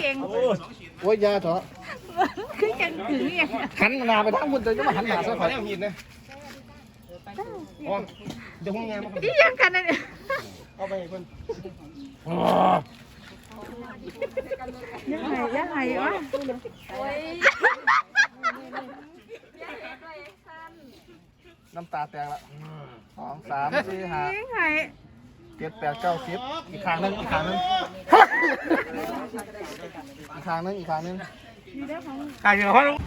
เก่งโอ้ยยาเถอะคือจังถึงอย่างหันหน้าไปทางคุณจะมาหันหน้าใส่ขข่ออยแนวหินนะอ๋อเดี๋ยวผมแง่มานี่ยังกันนะเนี่ยเอาไปให้เพิ่นยังไงยังไงวะน้ำตาแตกละสองสามสี่ห้ายังไง เจ็ดแปดเก้าสิบอีกครั้งหนึงอีกครั้งหนึงอีกครั้งหนึงอีกครั้งหนึงกายเยู่กับพ่อลุง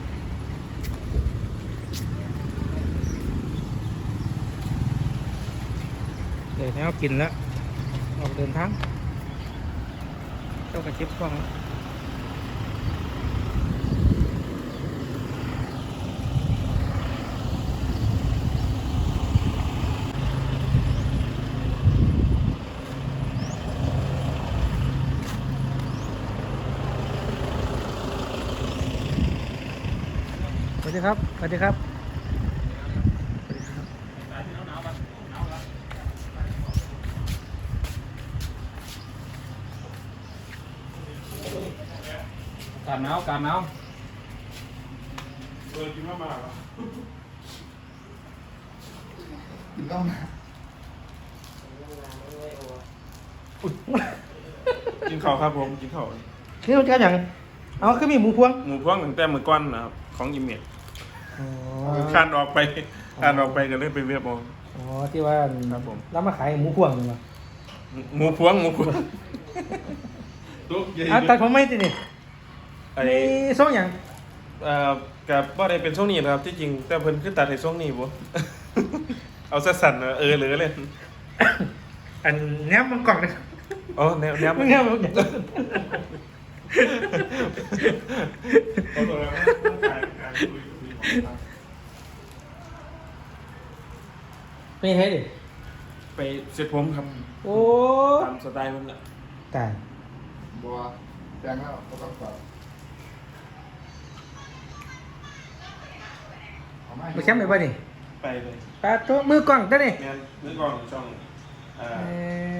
เดี๋ยวแนวกินแล้วออกเดินทางเจ้ากระชิบกล้องแล้ว ส วัสดีครับสวัสดีครับการหนาวการหนาวต้องกินข้าวครับผมกินข้าวนี่มันกันอย่างเอาขึ้นมีหมูพวงหมูพวงตั้งแต่มือก้อนนะครับของยิมเมีย อ๋อคานออกไปคานออกไปกันเลยไปเวียบเอา อ๋อที่ว่าครับผมรับมาขายหมูพวงนี่มาหมูพวงหมูพวงตุ๊กใหญ่อะตัดผมไม่ตินี่ไอ้มีส่งอย่างเอ่อกับว่าได้เป็นช่วงนี้นะครับ ที่จริงแต่เพิ่นขึ้นตัดในช่วงนี้บ่ เอาซะสั่นๆนะเออเหลือเลยอันแนบมันกล่องเลยอ๋อแนวแนวมันแนบมันกล่อง เอาตัวแล้วการคุยคุยของไม่ให้ดิไปเสร็จผมครับโอ้ตามสไตล์ผมแหละตายบัวแจงแล้วก็ต้องต่อมาแคมป์ไหนบ้านี่ไปเลยปลาโตมือกล่องตัวนี่แม่นนึกก่อนช่องเอ่อ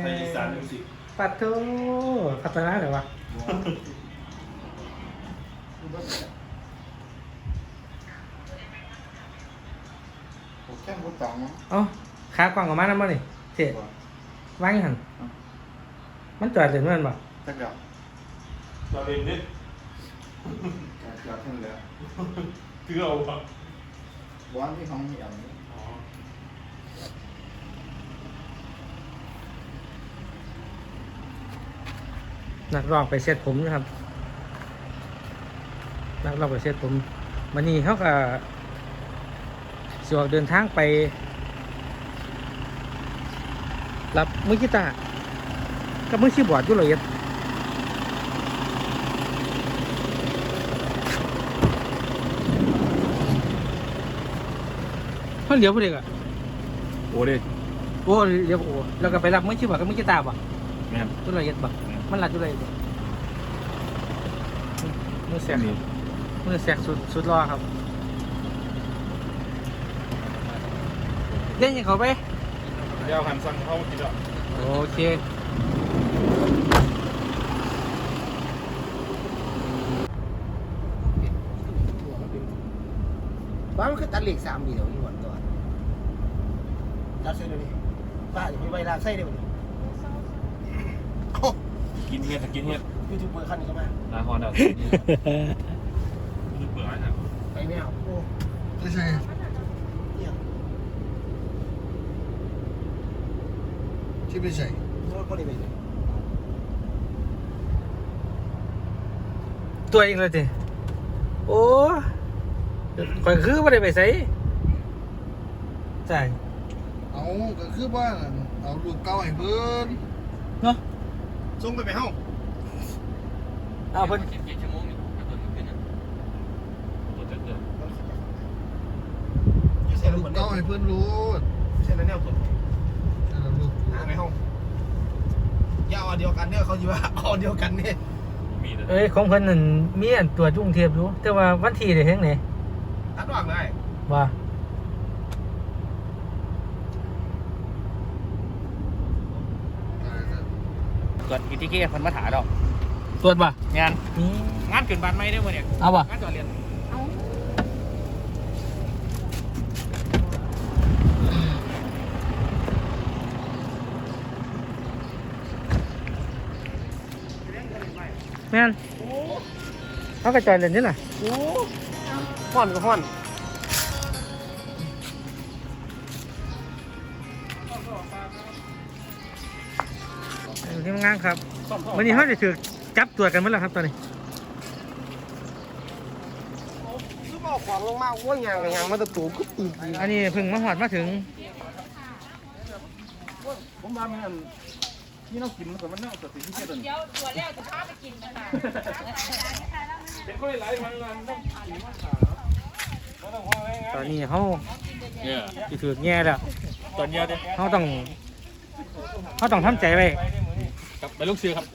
ไทยอีสานมิวสิกปลาโตพัฒนาเหรอวะ แค่บุตรตังเอ๋อขากล่องออกมานั่นบ้านี่เสียวางอยังหันมันจอดถึงนั่นบ่จักเดียวตอนเรียนนี่จักเดียวขึ้นแล้วคือเอาครับบ้านที่ของเหี่ยมอ๋อนักร้องไปเซ็ตผมนะครับนักร้องไปเซ็ตผมมันนี่เขาก็ สวกเดินทางไป รับมือกีตาร์กับมือคีย์บอร์ดอยู่เลยเอ็ดเขาเดี๋ยวพอดีกอะโอ้เด็กโอ้เดี๋ยวโอ้แล้วก็ไปรับมือคีย์บอร์ดกับมือกีตาร์ป่ะแม่นจุเลยเอ็ดป่ะมันรัดจุเลยเอ็ดบ่มือแสกมือแสกสุดสุดรอครับ เล่นยังเขาไป เดี๋ยวหันสั่งเข้ากินแล้วโอเค บ้านมันคือตัดเหล็กสามเดียวอยู่วันก่อนตัดเส้นเลยป้าจะมีใบลากไส้ได้ไหมกินเฮ็ดกินเฮ็ดยูทูบเบอร์คันนี้ก็มาลาฮอนเอาดูเบื่อนะไปไม่เอาโอ้ไม่ใช่ เนี่ย ที่ไม่ใช่โอ้ก็ได้ไปเลยตัวเองเลยจีโอ้ข่อยคือไม่ได้ไปใส่ใช่เอาก็คือว่าเอาลูกเก่าให้เพิ่นเนาะส่งไปไปเฮาเอาเพิ่นเสียลูลูกกคนเก่าให้เพิ่นรู้เสียแล้วเนี่ยคนแล้วลูก หาในห้องยาวเดียวกันเนี่ยเขาอยู่ว่าเอาเดียวกันเนี่ยมีแต่เอ้ยของเพิ่นนั่นมีอันตัวจุงเทียบอยู่แต่ว่าวันที่ได้เฮ็ดไหนตัดวางได้ว่าเกิดอีทีเก้คนมาถาดอกตรวจป่ะงานงานเกินบานไม่ได้หมดเนี่ยเอาป่ะ งานจอดเรียน แม่นเขากระจายเล่นนี่แหละห้อนก็ห้อนอยู่ที่งานครับวันนี้เขาจะถือจับตรวจกันเมื่อไหร่ครับตอนนี้คือบอกของลงมาว่ายางกับยางมันตะตูก็ตีดีอันนี้เพิ่งมาหอดมาถึงผมมาเมื่อ นี่น้องกินมันก็มันน่าสติที่เชื่อตัวเดี๋ยวตัวแล้วจะพาไปกินนะคะเป็นคนหลายวันแล้วต้องกินมากขาตอนนี้เขาเนี่ยจะถือแง่แล้วตอนเดียวเนี่ยเขาต้องเขาต้องทำใจไว้กับไปลูกเสือครับ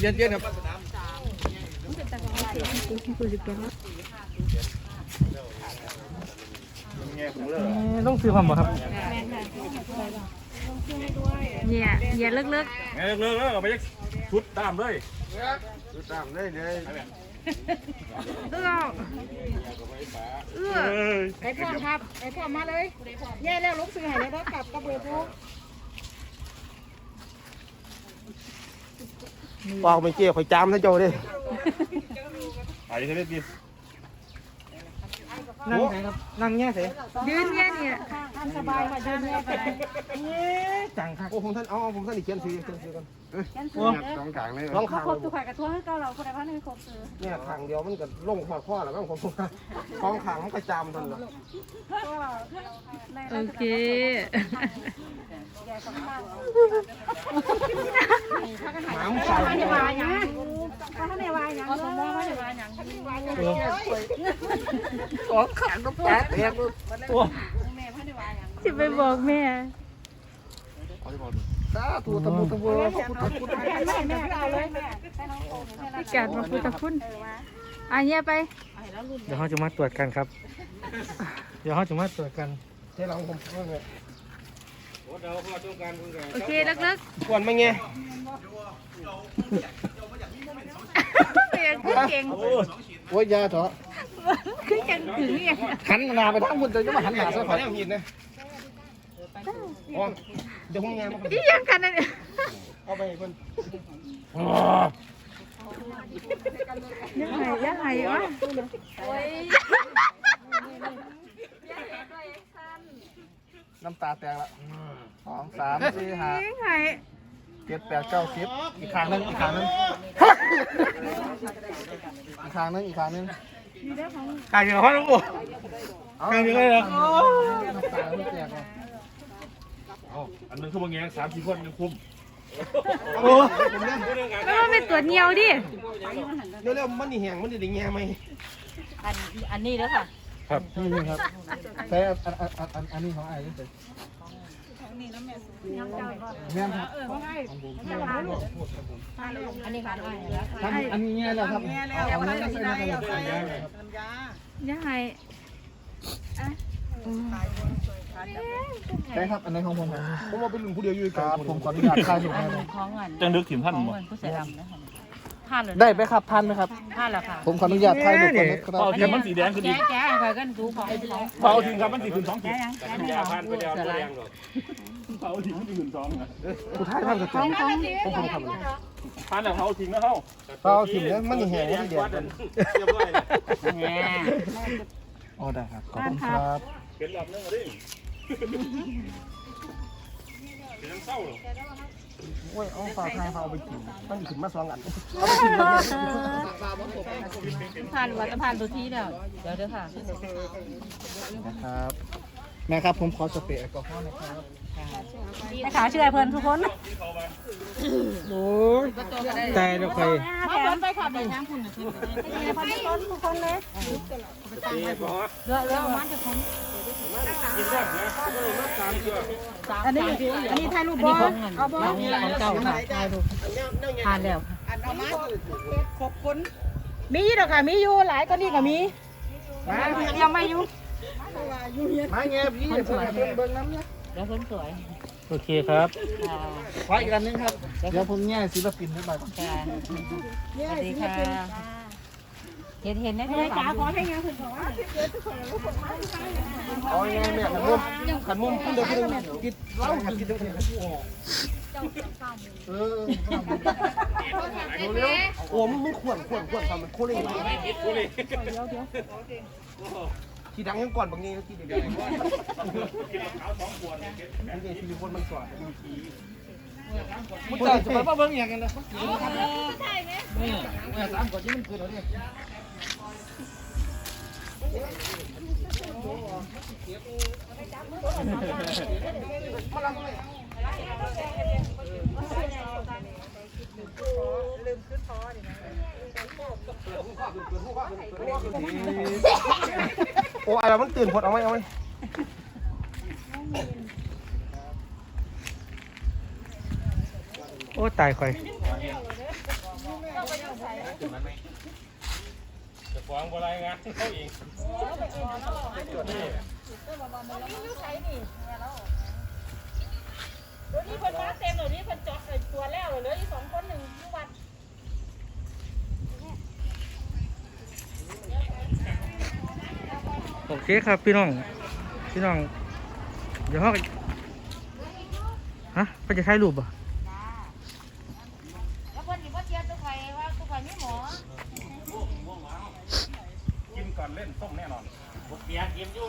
เย็นเย็นครับต้องซื้อความบ่ครับ เนี่ยเนี่ยเลิกเลิกเลิกเลิกเอาไปยักชุดตามเลยตามได้เลยๆ เอื้อเอื้อไอ้พ่อครับไอ้พ่อมาเลยแย่แล้วลุกซื้อให้เลยก็กลับกระเบือพวกปอกเป็นเกี่ยวข่อยจามนะโจดิไปเสด็จดีนั่งไหนครับนั่งแง่เสยืนเนี่ยเนี่ย ท่านสบายมาเดินแย่กันจังครับโอ้ผมท่านเอาเอาผมท่านอีกเขียนซื้อเขียนซื้อกันกันซื้อสองขางเลยเขาครบตัวข่อยกับตัวให้เก้าเราคนใดพันหนึ่งครบซื้อเนี่ยขางเดียวมันก็ลงขอดข้อแล้วก็ผมสองขางมันก็จามทันละก็ในโอเคหมามันใส่ท่านในวายยังท่านในวายยังสมมติว่าในวายยังสองขางก็แตกแตก จะไปบอกแม่ สาธุตะมุตะบัวขอบคุณขอบคุณแม่แม่แม่เอาเลยแม่พิการมาพุทธคุณอันเนี้ยไป เดี๋ยวเขาจะมาตรวจกันครับ เดี๋ยวเขาจะมาตรวจกันเท่าหลังผมเพิ่งเลยโอเคเลิกกวนไม่เงี้ยๆเรียนคือเก่งโอ้ยยาเถอะคือจังถึงเนี่ยหันหน้าไปทางบนจะมาหันหน้าซะขอเนี่ยมีดนะ อ๋อเดี๋ยวผมแง่มาอีหยังกันนั่นเนี่ยเอาไปเพิ่นยังไงยังไงวะน้ำตาแตกละสองสามสี่ห้ายังไงเจ็ดแปดเก้าสิบอีกครั้งนึงอีกครั้งนึงอีกครั้งนึงอีกครั้งนึงกลายอยู่กับพ่อหลวงปู่กลายอยู่เลยเหรอ น้ำตาไม่แตกลย อันนึงคือบางแง่สามสี่คนยังคุ้มโอ้แล้วมันเป็นตัวเหนียวดิ เร็วๆมันนี่แห้งมันนี่ได้แง่ไหมอันอันนี้แล้วค่ะ ครับนี่นี่ครับแต่อันอันอันอันอันนี้ของไอ้นี่เป็นแม่ครับอันนี้ค่ะทำอันนี้แง่แล้วครับเอาเนื้อใส่น้ำกันใส่แง่เลยครับยังไง ได้ครับอันนี้ของผมครับผมว่าเป็นลุงผู้เดียวอยู่กับผมขออนุญาตค่ายถูกไหมของเงินจังนึกถึงท่านของหมดเงินผู้เสียดำนะคะผ่านเลยได้ไหมครับท่านไหมครับผ่านแล้วค่ะผมขออนุญาตถ่ายรูปก่อนนะครับเอาทีมันสีแดงคือดีแก้แก้ใครกันดูของของเผาทิ้งครับมันสีถึงสองขีแก้ดยังแก้ไม่ของผู้เสียดำเผาทิ้งมันสีถึงสองนะผู้ท้ายท่านจะของของผมผมทำเลยท่านน่ะเผาทิ้งแล้วเฮาเปล่าถึงแล้วมันนี่แห้งมันนี่เดียวกันเรียบร้อยแง่อ๋อได้ครับขอบคุณครับเป็นรอบนึงดิ เป็นเศร้าหรอโอ้ยเอาฝาไทยเอาไปกินมันขึ้นมาสองอันผ่านวัดผ่านตัวที่แล้วเดี๋ยวเด้อค่ะ นะครับ แม่ครับผมขอสเปรย์แอลกอฮอล์นะครับ นะคะชื่อไอ้เพิ่นทุกคนโอ้ยตายแล้วใครมาเพิ่นไปค่ะเป็นยังคุณทุกคนทุกคนเลยเลือกเลือกมาทุกคน อันนี้อันนี้ถ่ายรูปบ่เอาบ่ของเก่าค่ะถ่ายรูปผ่านแล้วมีอยู่ดอกค่ะมีอยู่หลายก็นี่ก็มียังไม่อยู่มาแง่พี่เพิ่นเบิ่งน้ำเนี่ยเดี๋ยวเพิ่นสวยโอเคครับขออีกอันนึงครับ เดี๋ยวผมแง่ศิลปินให้ไปค่ะสวัสดีค่ะ เห็นเห็นได้ไหมจ๋าขอให้งานคุณบอกว่าเอาไงแม่ขันมุมขันมุมขึ้นเดี๋ยวขึ้นกินเหล้ากินเดี๋ยวนี้เออเร็วโอ้มันมันขวนขวนขวนทำมันโคเล่ทีดังยังก่อนบางนี้ทีเดียวนี่ทีคนมันสอนมุดเจ้าจะไปป้าเบิ้งอย่างกันนะสามก่อนที่มันเกิดแล้วเนี่ย โอ้อะไรมันตื่นพดเอาไหมเอาไหมโอ้ ตายคอย จะฟ้องอะไรงานเขาเองเดี๋ยวนี้เพิ่นมาเต็มเดี๋ยวนี้เพิ่นจอดตัวแล้วเหลืออีกสองคนหนึ่งที่วัดโอเคครับพี่น้อง พี่น้อง เดี๋ยวเขาฮะไปจะถ่ายรูปบ่แล้วเพิ่นสิบ่เทียบตัวใครว่าตัวใครมีหมอ กิน ก่อนเล่นส้มแน่นอนเบียร์กินอยู่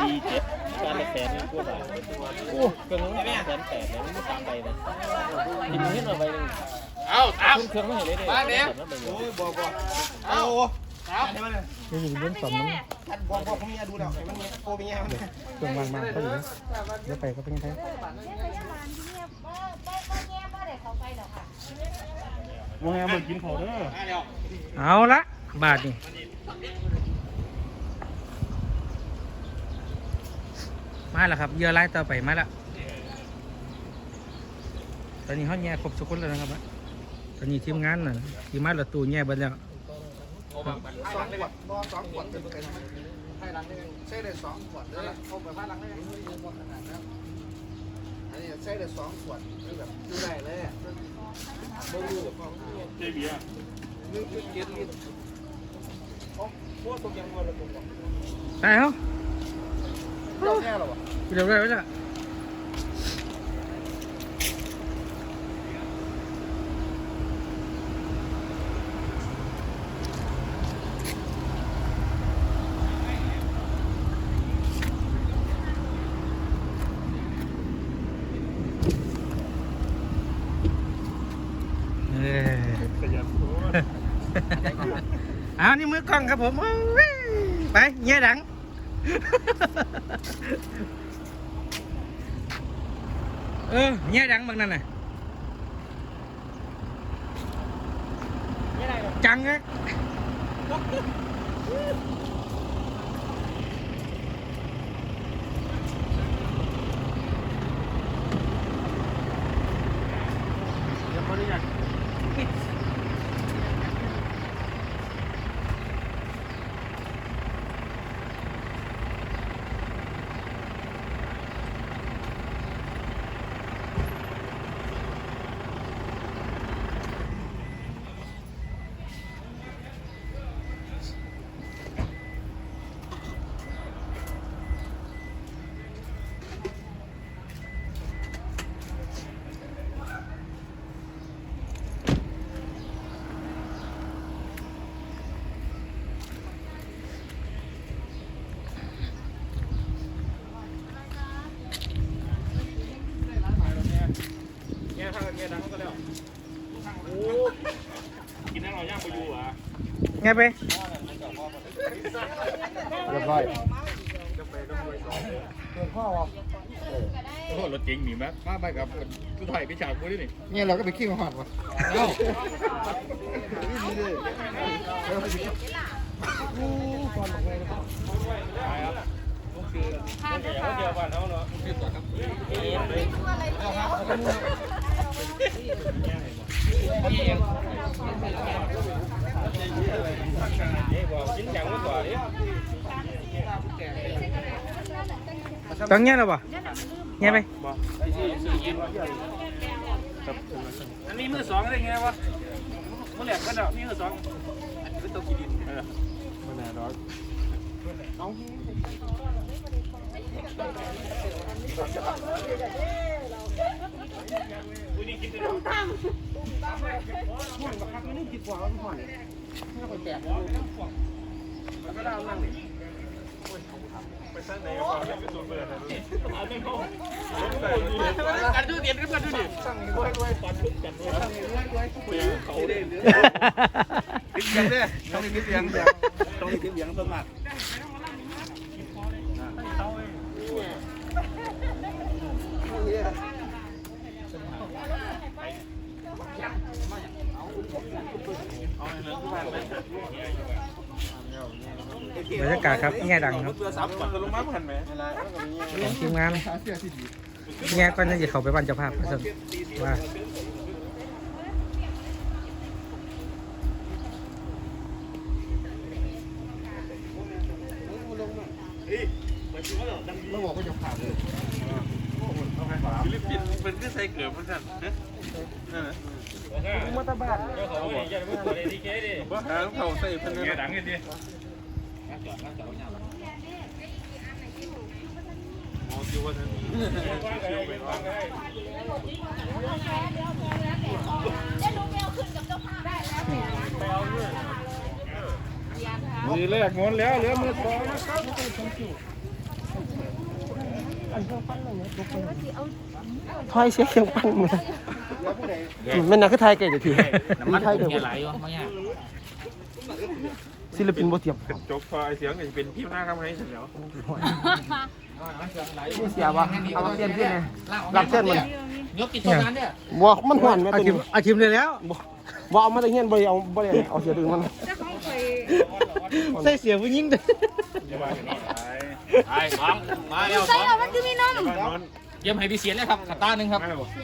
ดีเจ็ดการละแสนนี่กว่าบาทโอ้เครื่องนู้นแสนแปดเนี่ยมันไม่ตามไปนะกินนิดหน่อยไปหนึ่งเอาตามเครื่องไม่เห็นเลยเนี่ยมาเดี๋ยวโอ้ยเอาตาม นี่อยู่เรื่องสมมันท่านบอกบอกผมเนี่ยดูแล้วมันโกมีแง่มันเครื่องวางมาเขาอยู่นะเดี๋ยวไปก็เป็นยังไงเนี่ยพยาบาลที่เนี่ยบ่บ่บ่แย่บ่ได้เข้าไปหรอกค่ะว่าไงมันกินเขาเด้อเอาละบาทนี่มาแล้วครับเหยื่อไล่ต่อไปมาแล้วตอนนี้เขาแย่ครบทุกคนแล้วนะครับอะตอนนี้ทีมงานน่ะทีมงานละตูแย่เบิดแล้ว สองขวดบ่สองขวดเป็นเป็นให้รังได้ใช้ได้สองขวดแล้วเข้าไปบ้านรังได้นอันนี้ใช้ได้สองขวดคือแบบดูได้เลยบ่รู้แบบเจเบียร์นึกจุดเจ็ดลิตรโอ้พวกตกยังบ่ละตกบ่ไปเขาเจ้าแค่หรอวะเดี๋ยวได้ไว้ละเอ้ย ขยัน เอานี่มือกล้อง ครับผมโอ้ยไปเงี้ยดัง เออเงี้ยดังบางนั่นน่ะจังอะ แง่ทางแง่ดังก็แล้วโอ้กินได้หน่อยย่างไปอยู่อะ ไงไปเรียบร้อยเกินข้อวะโอ้รถเก๋งหนีมั้ยมาไปกับผู้ถ่ายพิชากูด้วยนี่เนี่ยเราก็ไปขี้มาหอดวะเอ้าทานนะคะเดียวบ้านเขาเนาะเกินอย่างเมื่อก่อนเนี่ยต้องเงี้ย หรอปะเงี้ยไปอันนี้มือสองได้ไงวะมือแหลกก็เดานี่มือสองอันนี้เป็นตัวกินเออบ่แน่ดอ กกันดูเดียนกันดูดิสั่งรวยรวยปัดลุกจัดรวยเขาได้ติดเสียงเด้ต้องติดเสียงต้องติดเสียงต้นมาก บรรยากาศครับเงียดังครับเรือซับก่อนจะลงมาบ่ทันไหมของทีมงานเงี้ยก่อนจะเข้าไปบ้านเจ้าภาพว่าเราบอกว่าจะผ่านเลยฟิลิปปินส์เป็นคือใส่เกือบมันซั่นฮะนั่นน่ะมาตาบ้านเขาเนี่ยจะม่ตัวเลยดีเกดิบ่หาเขาใส่เพิ่นนั่นเงี้ยดังกันดิ มือแรกงอนแล้วเหลือมือสองถอยเสียเขียวปั้นมือม่นนักคือไทยไก่เดี๋ยวทีไทยเดี๋ยวไหลวะไม่ยาก ศิลปินบ่เทียมเป็นจกพอไอเสียงก็จะเป็นพี่หน้าคำให้เสร็จแล้วเสียบ่เอามาเปลี่ยนพี่ไงรับเชิญมันยกกินตรงนั้นเนี่ยบ่มันห่อนแม่เอาตัวทีมนี้เอาทีมเลยแล้วบ่เอามาได้เฮียนบ่ได้เอาบ่ได้เอาเสียดึงมันเจ้าของเคยใส่เสียผู้หญิงเด้อไอ้สองมาแล้วสใส่องเรามันคือมีนมเยี่ยมให้พี่เสียนเลยครับขาตาหนึ่งครับ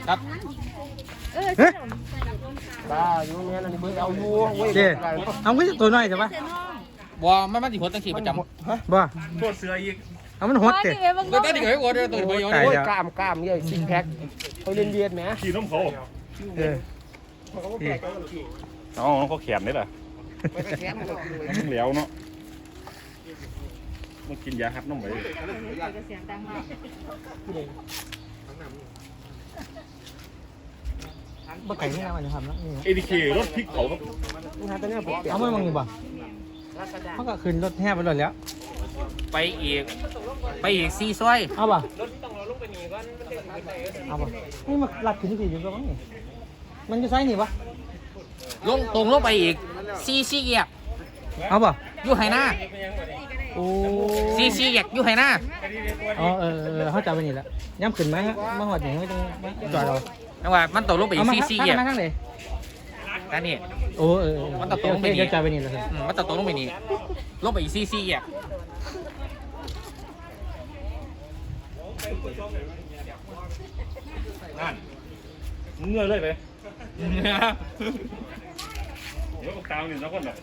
ครับ เออเฮ้ย บ้าอยู่แม่นอันนี้เบิ่งเอาอยู่เว้ยเจ๊เอาก็จะตัวน้อยใช่ปะบัวไม่มาติดหัวตั้งขีประจำบ่โทษเสืออีกเอามันหดเตะก็ได้ดีกว่าหัวเดียวตัวเดียวตายโอ้ยแล้วกล้ามกล้ามใหญ่ซิกแพคไปเล่นเวียดแหมขี่น้ำเขาเออนี่อ๋อเขาแขนนี่แหละไปแขนมันก็มันเหลวเนาะมันกินยาฮัดน้องไป บ่ไก่นี่นะมันจะทำแล้วนี่เอทีเครถพลิกเผาครับมันหาแต่เนี่ยบ่เปลี่ยนเอาไม่มองอยู่บ่เขาก็ขึ้นรถแห่ไปรถแล้ว ไปอีก ไปอีกซีซอยเอาบ่เอาบ่นี่มันลัดขึ้นที่สี่อยู่ก็มั้งนี่มันจะใช้นี่ปะลงตรงลงไปอีกซีซีเกียกเอาบ่อยู่ไหหน้าโอ้ซีซีเกียกอยู่ไหหน้าอ๋อเออเออเขาจับไปนี่แหละย้ำขึ้นไหมฮะมาหอดอย่างไม่ต้องจอดเรา จังหวะมันตกลงไปอีเอากมาซีข้างซีเกียกมาข้างไหนนั่นนี่ โอ้เออเออมันตะตรงไปนี่เดี๋ยวจับไปนี่แหละครับอืมมันตกลงไปนี่ลงไปอีกซีซีเกียกเงื่อเลยเลยเดี๋ยวตามอยู่สักคนหรอก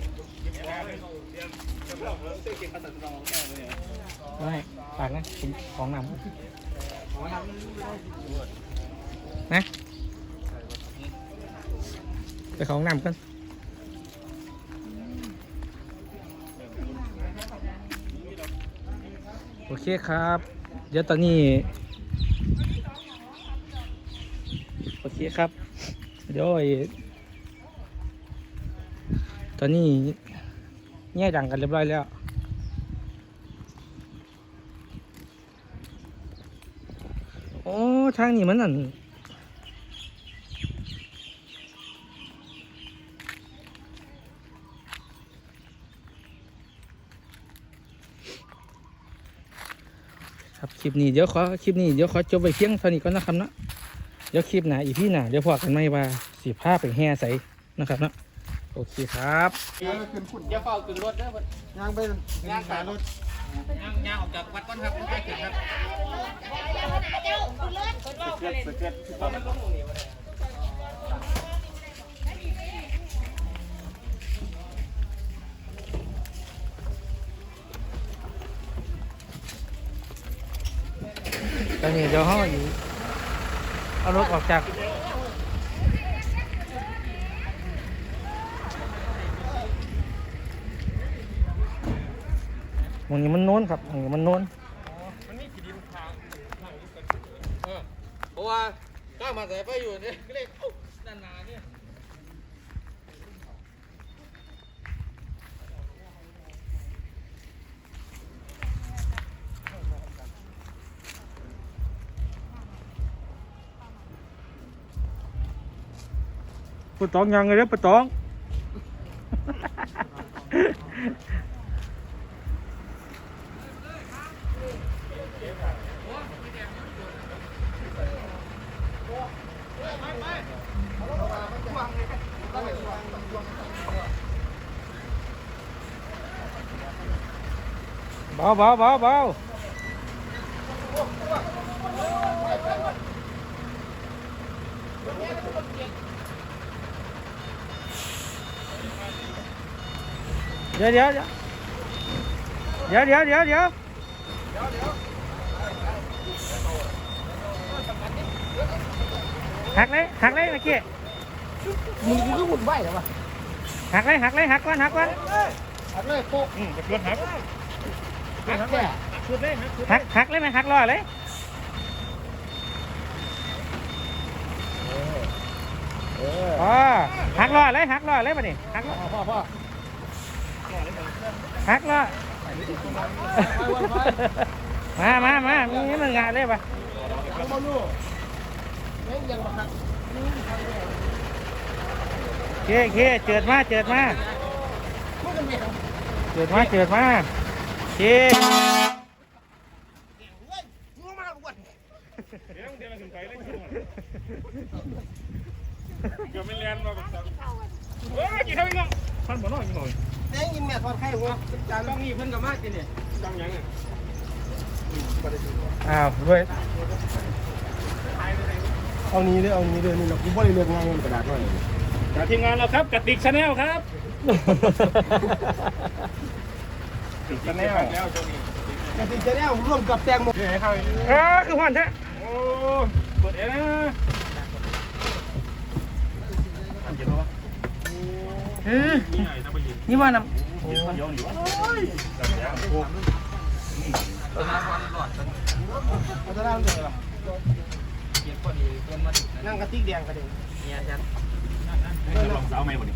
ไม่ฝากนะกินของนำนะ ไปของนำกันโอเคครับ เดี๋ยวตอนนี้ โอเคครับ เดี๋ยวตอนนี้แง่ดังกันเรียบร้อยแล้วโอ้ทางนี้มันนั่น ครับคลิปนี้เดี๋ยวขอคลิปนี้เดี๋ยวขอจบไปเพียงเท่านี้ก่อนนะครับเนาะเดี๋ยวคลิปหนาอีพี่หนาเดี๋ยวพอกันไหมว่าสีผ้าไปแห่ใสนะครับเนาะโอเคครับอย่าเฝ้าขึ้นรถนะย่างไปย่างขารถย่างย่างออกจากวัดก่อนครับไปขึ้นครับ เตอนนี้เดี๋ยวเขาอยู่เอารถออกจากหมันนี้มันโน้นครับหมันนี้มันโน้นเพราะว่าก้ามาใส่ไฟอยู่เนี่ยก็เลยเอ้า ปะตองยังไงเด้อปะตองเบาเบาเบาเบาเดี๋ยวเดี๋ยวเดี๋ยวเดี๋ยวเดี๋ยวเดี๋ยวเดี๋ยวหักเลยหักเลยเมื่อกี้มึงกูก็หุ่นไหวเหรอวะหักเลยหักเลยหักก่อนหักก่อนหักเลยโป๊ะอืมจะชวนหักหักแค่หักหักเลยไหมหักรอเลยเอออ๋อหักรอเลยหักรอเลยมาดิหักรอพ่อพ่อ หักรอมามามามีมึงงานเลยปะพ่อมาลูกแม่งยังมาหักเคเคเจิดมาเจิดมามึงกันไม่หักเจิดมาเจิดมาเค มึงมาลูกวัน เดี๋ยวไม่เรียนมาแบบเฮ้ยกี่เท่าอีกน้องพันบ่น้อยกี่หน่อย แม่งยิงแม่ทอดไข่หัวจาน ต้องนี่เพิ่นกับมากกินเนี่ย จังยังไง อ้าว ด้วยเอานี้เด้อเอานี้เด้อนี่เรากูบ่ได้เลือกงานเงินกระดาษหน่อยจากทีมงานเราครับกติกชาแนลครับชาแนลแล้วเจ้านี่แต่ติดจะได้ร่วมกับแตงโมเดี๋ยวให้เข้าอีกเออคือหวันแท้โอ้เปิดเองนะ อันเจ็บปะเออนี่ไหนถ้าไปยิงนี่ว่านเดี๋ยวหนิวะจับยางโอ้เอาจะได้มันเป็นไรนั่งกระติกแดงกระเด็นลองสาวไหมบ่นี่